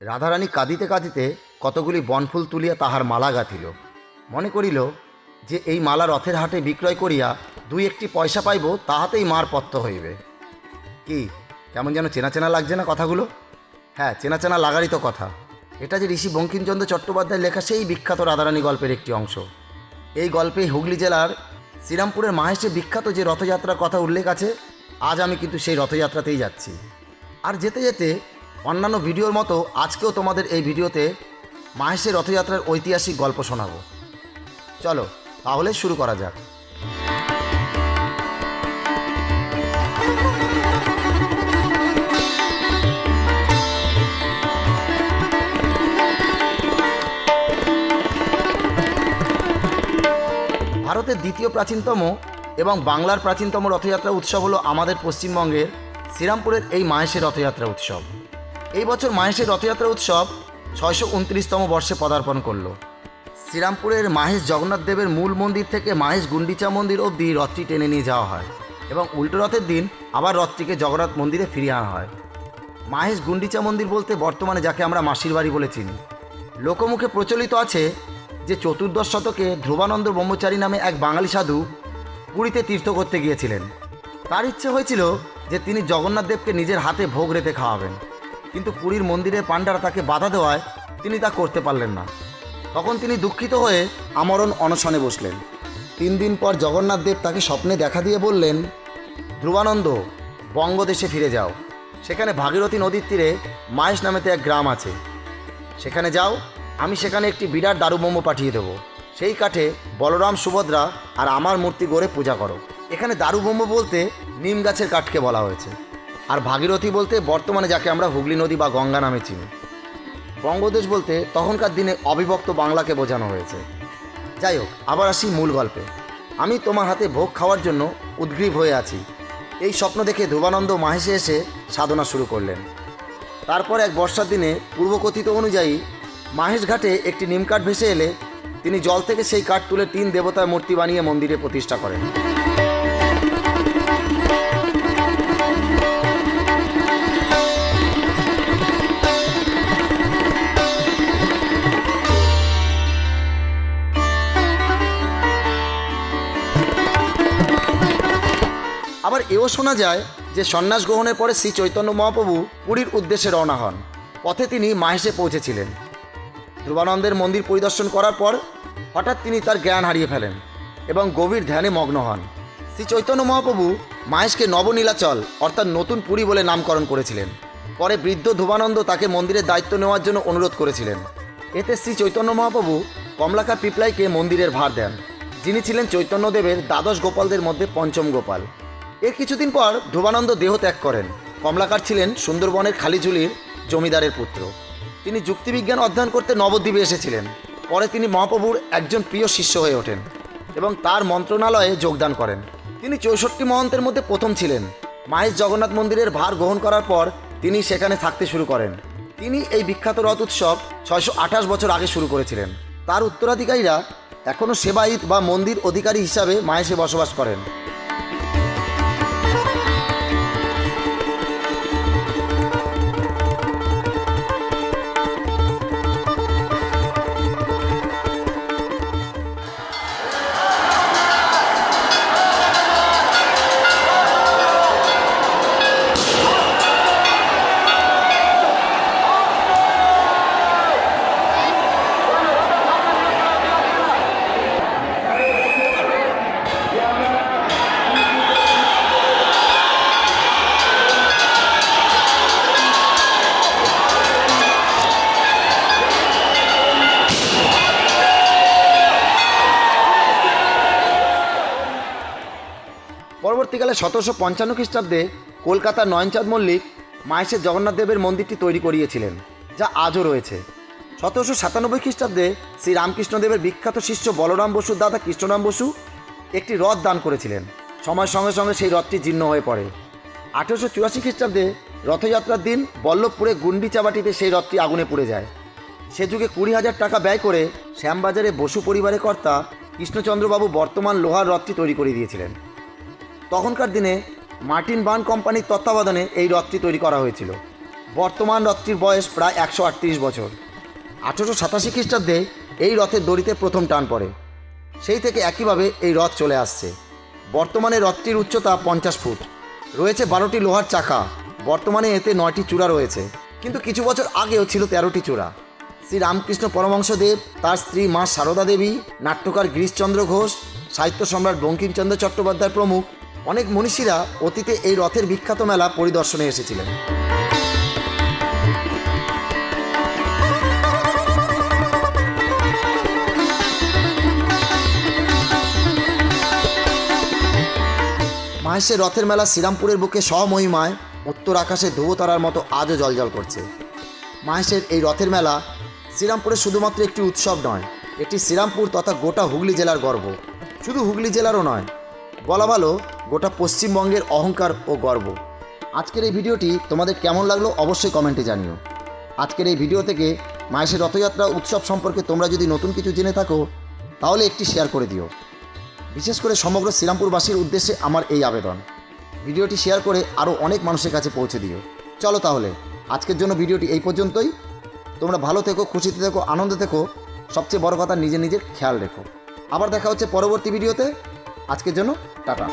রাধারানী কাঁদিতে কাঁদিতে কতগুলি বনফুল তুলিয়া তাহার মালা গাঁথিল। মনে করিল যে এই মালা রথের হাটে বিক্রয় করিয়া দুই একটি পয়সা পাইব, তাহাতেই মার পত্ত হইবে। কি, কেমন যেন চেনা চেনা লাগছে না কথাগুলো? হ্যাঁ চেনা চেনা লাগারই তো কথা। এটা যে ঋষি বঙ্কিমচন্দ্র চট্টোপাধ্যায়ের লেখা সেই বিখ্যাত রাধারানী গল্পের একটি অংশ। এই গল্পে হুগলি জেলার শ্রীরামপুরের মাহেশে বিখ্যাত যে রথযাত্রার কথা উল্লেখ আছে, আজ আমি কিন্তু সেই রথযাত্রাতেই যাচ্ছি। আর যেতে যেতে অন্যান্য ভিডিওর মতো আজকেও তোমাদের এই ভিডিওতে মাহেশের রথযাত্রার ঐতিহাসিক গল্প শোনাবো। চলো, তাহলে শুরু করা যাক। ভারতের দ্বিতীয় প্রাচীনতম এবং বাংলার প্রাচীনতম রথযাত্রা উৎসব হলো আমাদের পশ্চিমবঙ্গের শ্রীরামপুরের এই মাহেশের রথযাত্রা উৎসব। এই বছর মাহেশের রথযাত্রা উৎসব ছয়শো উনত্রিশতম বর্ষে পদার্পণ করল। শ্রীরামপুরের মাহেশ জগন্নাথ দেবের মূল মন্দির থেকে মাহেশ গুন্ডিচা মন্দির অবধি রথটি টেনে নিয়ে যাওয়া হয় এবং উল্টো রথের দিন আবার রথটিকে জগন্নাথ মন্দিরে ফিরিয়ে আনা হয়। মাহেশ গুন্ডিচা মন্দির বলতে বর্তমানে যাকে আমরা মাসির বাড়ি বলে চিনি। লোকমুখে প্রচলিত আছে যে চতুর্দশ শতকে ধ্রুবানন্দ ব্রহ্মচারী নামে এক বাঙালি সাধু পুরীতে তীর্থ করতে গিয়েছিলেন। তার ইচ্ছে হয়েছিল যে তিনি জগন্নাথ দেবকে নিজের হাতে ভোগ রেতে খাওয়াবেন। কিন্তু পুরীর মন্দিরে পাণ্ডারা তাকে বাধা দেওয়ায় তিনি তা করতে পারলেন না। তখন তিনি দুঃখিত হয়ে আমরণ অনশনে বসলেন। তিন দিন পর জগন্নাথ দেব তাকে স্বপ্নে দেখা দিয়ে বললেন, ধ্রুবানন্দ, বঙ্গদেশে ফিরে যাও। সেখানে ভাগীরথী নদীর তীরে মায়েশ নামেতে এক গ্রাম আছে। সেখানে যাও, আমি সেখানে একটি বিরাট দারুবোম্ব পাঠিয়ে দেবো। সেই কাঠে বলরাম, সুভদ্রা আর আমার মূর্তি গড়ে পূজা করো। এখানে দারুবোম্ব বলতে নিম গাছের কাঠকে বলা হয়েছে। আর ভাগীরথী বলতে বর্তমানে যাকে আমরা হুগলি নদী বা গঙ্গা নামে চিনি। বঙ্গদেশ বলতে তখনকার দিনে অবিভক্ত বাংলাকে বোঝানো হয়েছে। যাই হোক, আবার আসি মূল গল্পে। আমি তোমার হাতে ভোগ খাওয়ার জন্য উদ্গ্রীব হয়ে আছি। এই স্বপ্ন দেখে ধ্রুবানন্দ মাহেশে এসে সাধনা শুরু করলেন। তারপর এক বর্ষার দিনে পূর্বকথিত অনুযায়ী মাহেশ ঘাটে একটি নিমকাঠ ভেসে এলে তিনি জল থেকে সেই কাঠ তুলে তিন দেবতার মূর্তি বানিয়ে মন্দিরে প্রতিষ্ঠা করেন। আবার এও শোনা যায় যে সন্ন্যাস গ্রহণের পরে শ্রী চৈতন্য মহাপ্রভু পুরীর উদ্দেশ্যে রওনা হন। পথে তিনি মাহেশে পৌঁছেছিলেন। ধ্রুবানন্দের মন্দির পরিদর্শন করার পর হঠাৎ তিনি তার জ্ঞান হারিয়ে ফেলেন এবং গভীর ধ্যানে মগ্ন হন। শ্রী চৈতন্য মহাপ্রভু মাহেশকে নবনীলাচল, অর্থাৎ নতুন পুরী বলে নামকরণ করেছিলেন। পরে বৃদ্ধ ধ্রুবানন্দ তাকে মন্দিরের দায়িত্ব নেওয়ার জন্য অনুরোধ করেছিলেন। এতে শ্রী চৈতন্য মহাপ্রভু কমলাকা পিপলাইকে মন্দিরের ভার দেন, যিনি ছিলেন চৈতন্যদেবের দ্বাদশ গোপালদের মধ্যে পঞ্চম গোপাল। এর কিছুদিন পর ধ্রুবানন্দ দেহ ত্যাগ করেন। কমলাকার ছিলেন সুন্দরবনের খালিঝুলির জমিদারের পুত্র। তিনি যুক্তিবিজ্ঞান অধ্যয়ন করতে নবদ্বীপে এসেছিলেন। পরে তিনি মহাপ্রভুর একজন প্রিয় শিষ্য হয়ে ওঠেন এবং তার মন্ত্রণালয়ে যোগদান করেন। তিনি চৌষট্টি মহন্তের মধ্যে প্রথম ছিলেন। মাহেশ জগন্নাথ মন্দিরের ভার গ্রহণ করার পর তিনি সেখানে থাকতে শুরু করেন। তিনি এই বিখ্যাত রথ উৎসব ছয়শো আঠাশ বছর আগে শুরু করেছিলেন। তার উত্তরাধিকারীরা এখনও সেবায়িত বা মন্দির অধিকারী হিসাবে মাহেশে বসবাস করেন। পরবর্তীকালে সতেরোশো পঞ্চান্ন খ্রিস্টাব্দে কলকাতার নয়নচাঁদ মল্লিক মাহেশের জগন্নাথ দেবের মন্দিরটি তৈরি করিয়েছিলেন, যা আজও রয়েছে। সতেরোশো সাতানব্বই খ্রিস্টাব্দে শ্রী রামকৃষ্ণদেবের বিখ্যাত শিষ্য বলরাম বসুর দাদা কৃষ্ণরাম বসু একটি রথ দান করেছিলেন। সময়ের সঙ্গে সঙ্গে সেই রথটি জীর্ণ হয়ে পড়ে। আঠেরোশো চুরাশি খ্রিস্টাব্দে রথযাত্রার দিন বল্লভপুরে গুন্ডি গুন্ডিচাবাটিতে সেই রথটি আগুনে পুড়ে যায়। সে যুগে কুড়ি হাজার টাকা ব্যয় করে শ্যামবাজারে বসু পরিবারের কর্তা কৃষ্ণচন্দ্রবাবু বর্তমান লোহার রথটি তৈরি করে দিয়েছিলেন। তখনকার দিনে মার্টিন বান কোম্পানির তত্ত্বাবধানে এই রথটি তৈরি করা হয়েছিল। বর্তমান রথটির বয়স প্রায় একশো আটত্রিশ বছর। আঠেরোশো সাতাশি খ্রিস্টাব্দে এই রথের দড়িতে প্রথম টান পড়ে। সেই থেকে একইভাবে এই রথ চলে আসছে। বর্তমানে রথটির উচ্চতা পঞ্চাশ ফুট। রয়েছে বারোটি লোহার চাকা। বর্তমানে এতে নয়টি চূড়া রয়েছে। কিন্তু কিছু বছর আগেও ছিল তেরোটি চূড়া। শ্রী রামকৃষ্ণ পরমংশদেব তার স্ত্রী মা সারদা দেবী, নাট্যকার গিরিশচন্দ্র ঘোষ, সাহিত্য সম্রাট বঙ্কিমচন্দ্র চট্টোপাধ্যায় প্রমুখ অনেক মনীষীরা অতীতে এই রথের বিখ্যাত মেলা পরিদর্শনে এসেছিলেন। মাহেশের রথের মেলা শ্রীরামপুরের বুকে স্বমহিমায়, উত্তর আকাশে ধ্রুবতারার মতো আজও জলজল করছে। মাহেশের এই রথের মেলা শ্রীরামপুরের শুধুমাত্র একটি উৎসব নয়, এটি শ্রীরামপুর তথা গোটা হুগলি জেলার গর্ব। শুধু হুগলি জেলারও নয় বলা ভালো, গোটা পশ্চিমবঙ্গের অহংকার ও গর্ব। আজকের এই ভিডিওটি তোমাদের কেমন লাগল অবশ্যই কমেন্টে জানিও। আজকের এই ভিডিও থেকে মাহেশের রথযাত্রা উৎসব সম্পর্কে তোমরা যদি নতুন কিছু জেনে থাকো, তাহলে একটি শেয়ার করে দিও। বিশেষ করে সমগ্র শ্রীরামপুরবাসীর উদ্দেশ্যে আমার এই আবেদন। ভিডিওটি শেয়ার করে আরও অনেক মানুষের কাছে পৌঁছে দিও। চলো তাহলে, আজকের জন্য ভিডিওটি এই পর্যন্তই। তোমরা ভালো থেকো, খুশিতে থেকো, আনন্দে থেকো। সবচেয়ে বড় কথা নিজে নিজের খেয়াল রেখো। আবার দেখা হচ্ছে পরবর্তী ভিডিওতে। আজকের জন্য টাটা।